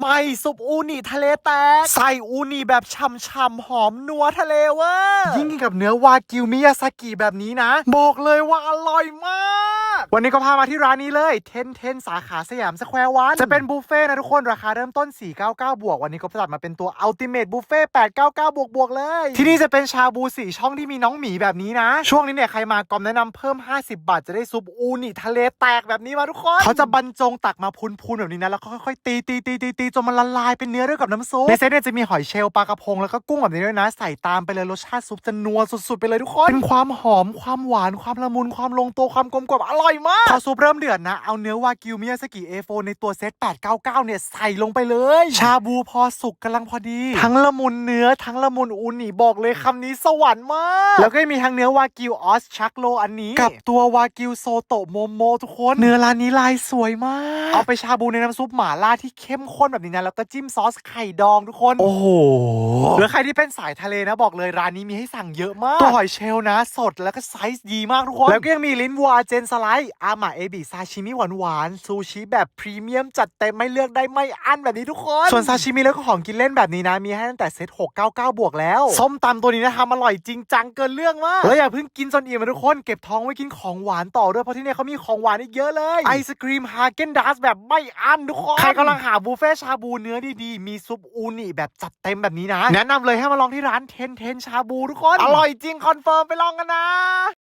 ไม่ซุปอูนิทะเลแตก ใส่อูนิแบบช่ำๆหอมนัวทะเลเว้ยยิ่งกินกับเนื้อวากิวมิยาซากิแบบนี้นะ บอกเลยว่าอร่อยมาก วันนี้ก็พามาที่ร้านนี้เลยเทนเทนสาขาสยามสแควร์วันจะเป็นบุฟเฟ่นะทุกคนราคาเริ่มต้น 499 บวก วันนี้ก็จัดมาเป็นตัวอัลติเม e บุฟเฟ่899 บวกบวกเลย ที่นี่จะเป็นชาบูสี่ช่องที่มีน้องหมีแบบนี้นะ ช่วงนี้เนี่ยใครมากอมแนะนำเพิ่ม 50 บาทจะได้ซุปอูนิทะเลแตกแบบนี้มาทุกคนเขาจะบรรจงตักมาพูนๆแบบนี้นะแล้วก็ค่อยๆตีตีตีตีตีจนมันละลายเป็นเนื้อด้วยกับน้ำซุปในเซตเนี่ยจะมีหอยเชลล์ปลากระพงแล้วก็กุ้งแบบนี้ด้วยนะ ใส่ตามไปเลยรสชาติซุปจะนัวสุดๆไปเลยทุกคนเป็นความหอมความหวานความละมุนความลงตัวความกลมกล่อมอร่อยมากพอซุปเริ่มเดือดนะ เอาเนื้อวากิวมิยาสกิเอโฟในตัวเซต 899 เนี่ย ใส่ลงไปเลย ชาบูพอสุกกำลังพอดี ทั้งละมุนเนื้อทั้งละมุนอูนิบอกเลยคำนี้สวรรค์มาก แล้วก็ยังมีทั้งเนื้อวากิวออสชักโลอันนี้ กับตัววากิวโซโตะโมโมทุกคน เนื้อร้านนี้ลายสวยมาก เอาไปชาบูในน้ำซุปหม่าล่าที่เข้มข้นแบบนี้นะแล้วก็จิ้มซอสไข่ดองทุกคน โอ้โหหรือใครที่เป็นสายทะเลนะบอกเลยร้านนี้มีให้สั่งเยอะมากตัวหอยเชลล์นะ สดแล้วก็ไซส์ดีมากทุกคน แล้วก็ยังมีลิ้นวัวอาเจนสไลด์อามาเอบิซาชิมิหวานหวานๆซูชิแบบพรีเมียมจัดเต็มไม่เลือกได้ไม่อั้นแบบนี้ทุกคน ส่วนซาชิมิแล้วก็ของกินเล่นแบบนี้นะ มีให้ตั้งแต่เซต699 บวกแล้ว ส้มตำตัวนี้นะทำอร่อยจริงจังเกินเรื่องมากแล้วอย่าเพิ่งกินจนอิ่มนะทุกคน เก็บท้องไว้กินของหวานต่อด้วยเพราะที่เนี่ยเขามีของหวานอีกเยอะเลยไอศครีมฮาเกนดัสแบบไม่อั้นทุกคนใครกำลังหาบุฟเฟ่ชาบูเนื้อดีๆมีซุปอูนิแบบจัดเต็มแบบนี้นะแนะนำเลยให้มาลองที่ร้านเทนเทนชาบูทุกคนอร่อยจริงคอนเฟิร์มไปลองกันนะ